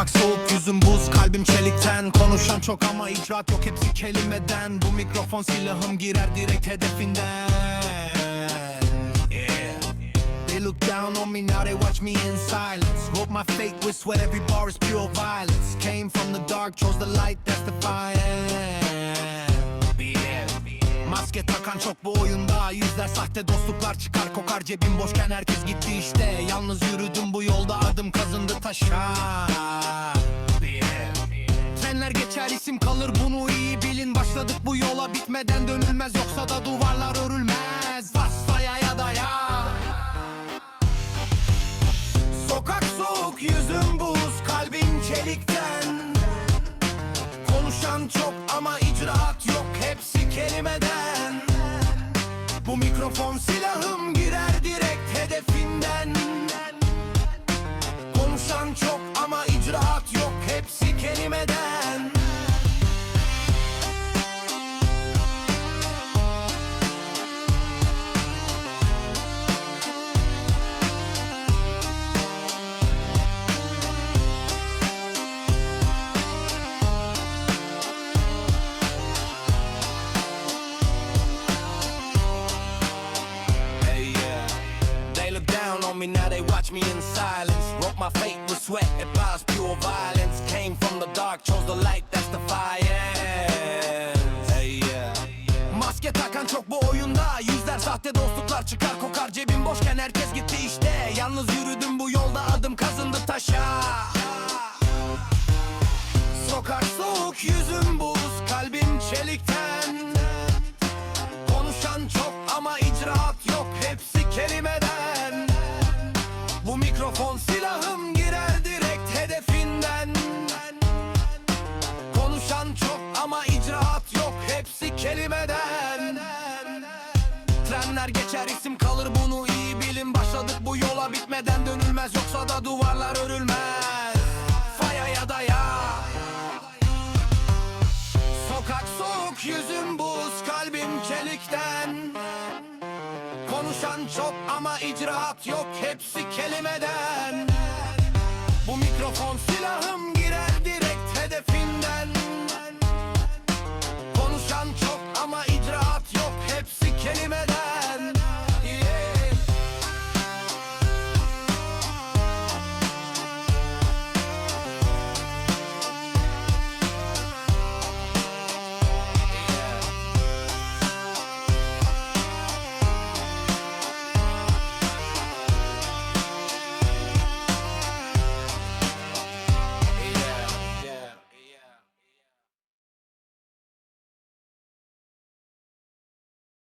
soğuk yüzüm buz kalbim çelikten. Konuşan çok ama icraat yok hepsi kelimeden. Bu mikrofon silahım girer direkt hedefinden. Look down on me now they watch me in silence. Wrote my fate with sweat every bar is pure violence. Came from the dark chose the light that's defiant. Maske takan çok bu oyunda. Yüzler sahte dostluklar çıkar kokar Cebim boşken. Herkes gitti işte. Yalnız yürüdüm bu yolda adım kazındı taşa Trenler geçer isim kalır bunu iyi bilin. Başladık bu yola bitmeden dönülmez. Yoksa da duvarlar örülmez. Vasfaya ya da ya. Sokak soğuk yüzüm buz kalbim çelikten. Konuşan çok ama Bu mikrofon silahım girer direkt hedefinden. Konuşan çok ama icraat yok hepsi kelimeden now, they watch me in silence. Wrote my fate with sweat, advised pure violence. Came from the dark, chose the light, that's. Hey, yeah. Maske takan çok bu oyunda Yüzler sahte dostluklar çıkar kokar Cebim boşken herkes gitti işte Yalnız yürüdüm kelimeden Trenler geçer isim kalır bunu iyi bilin. Başladık bu yola bitmeden dönülmez. Yoksa da duvarlar örülmez. Faya ya da ya. Sokak soğuk yüzüm buz kalbim çelikten Konuşan çok ama icraat yok hepsi kelimeden. Bu mikrofon silahım